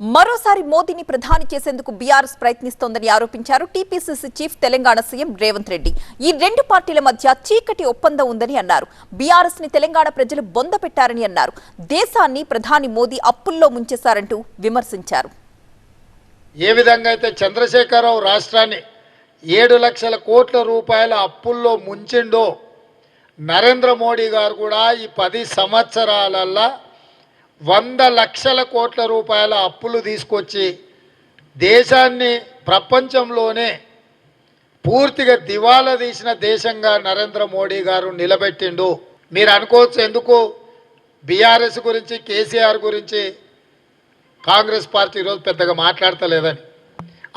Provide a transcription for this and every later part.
మరోసారి మోదీని ప్రధాని చేసేందుకు బీఆర్ఎస్ ప్రయత్నిస్తోందని ఆరోపించారు TPCC chief Telangana CM Revanth Reddy. ఈ రెండు పార్టీల మధ్య చీకటి ఒప్పందం ఉందని అన్నారు. బీఆర్ఎస్ని తెలంగాణ ప్రజలు బొంద పెట్టారని అన్నారు. దేశాన్ని ప్రధాని మోదీ అప్పుల్లో ముంచేశారంటూ విమర్శించారు. ఏ విధంగా అయితే చంద్రశేఖరరావు రాష్ట్రాన్ని ఏడు లక్షల కోట్ల రూపాయల అప్పుల్లో ముంచిండో నరేంద్ర మోడీ గారు కూడా ఈ పది సంవత్సరాలల్లా వంద లక్షల కోట్ల రూపాయల అప్పులు తీసుకొచ్చి దేశాన్ని ప్రపంచంలోనే పూర్తిగా దివాలా తీసిన దేశంగా నరేంద్ర మోడీ గారు నిలబెట్టిండు. మీరు అనుకోవచ్చు ఎందుకు? బీఆర్ఎస్ గురించి కేసీఆర్ గురించి కాంగ్రెస్ పార్టీ ఈరోజు పెద్దగా మాట్లాడతలేదని.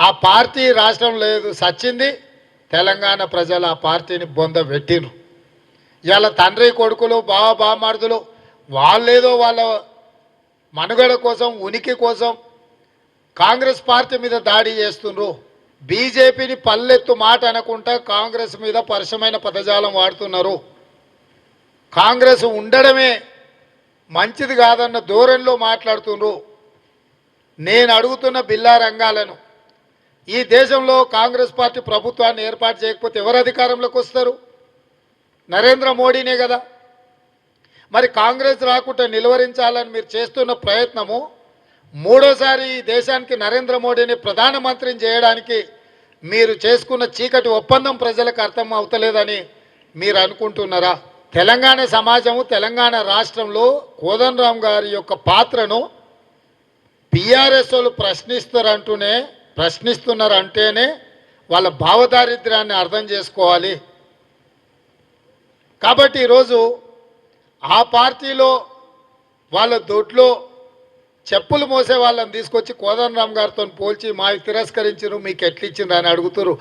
ఆ పార్టీ రాష్ట్రం లేదు సచ్చింది తెలంగాణ ప్రజలు ఆ పార్టీని బొంద పెట్టిండ్రు. ఇవాళ తండ్రి కొడుకులు బావ బామార్దులు వాళ్ళేదో వాళ్ళ మనుగడ కోసం ఉనికి కోసం కాంగ్రెస్ పార్టీ మీద దాడి చేస్తుండ్రు. బీజేపీని పల్లెత్తు మాట అనకుండా కాంగ్రెస్ మీద పరుషమైన పదజాలం వాడుతున్నారు. కాంగ్రెస్ ఉండడమే మంచిది కాదన్న ధోరణిలో మాట్లాడుతుండ్రు. నేను అడుగుతున్న బిల్లా రంగాలను ఈ దేశంలో కాంగ్రెస్ పార్టీ ప్రభుత్వాన్ని ఏర్పాటు చేయకపోతే ఎవరు అధికారంలోకి వస్తారు? నరేంద్ర మోడీనే కదా. మరి కాంగ్రెస్ రాకుండా నిలువరించాలని మీరు చేస్తున్న ప్రయత్నము మూడోసారి ఈ దేశానికి నరేంద్ర మోడీని ప్రధానమంత్రిని చేయడానికి మీరు చేసుకున్న చీకటి ఒప్పందం ప్రజలకు అర్థం అవుతలేదని మీరు అనుకుంటున్నారా? తెలంగాణ సమాజము తెలంగాణ రాష్ట్రంలో కోదండరామ్ గారి యొక్క పాత్రను పిఆర్ఎస్ వాళ్ళు ప్రశ్నిస్తారంటూనే ప్రశ్నిస్తున్నారు అంటేనే వాళ్ళ భావదారిద్ర్యాన్ని అర్థం చేసుకోవాలి. కాబట్టి ఈరోజు ఆ పార్టీలో వాళ్ళ దొడ్లో చెప్పులు మోసే వాళ్ళని తీసుకొచ్చి కోదండరామ్ గారితో పోల్చి మావి తిరస్కరించరు మీకు ఎట్లిచ్చిండ్రు అని అడుగుతారు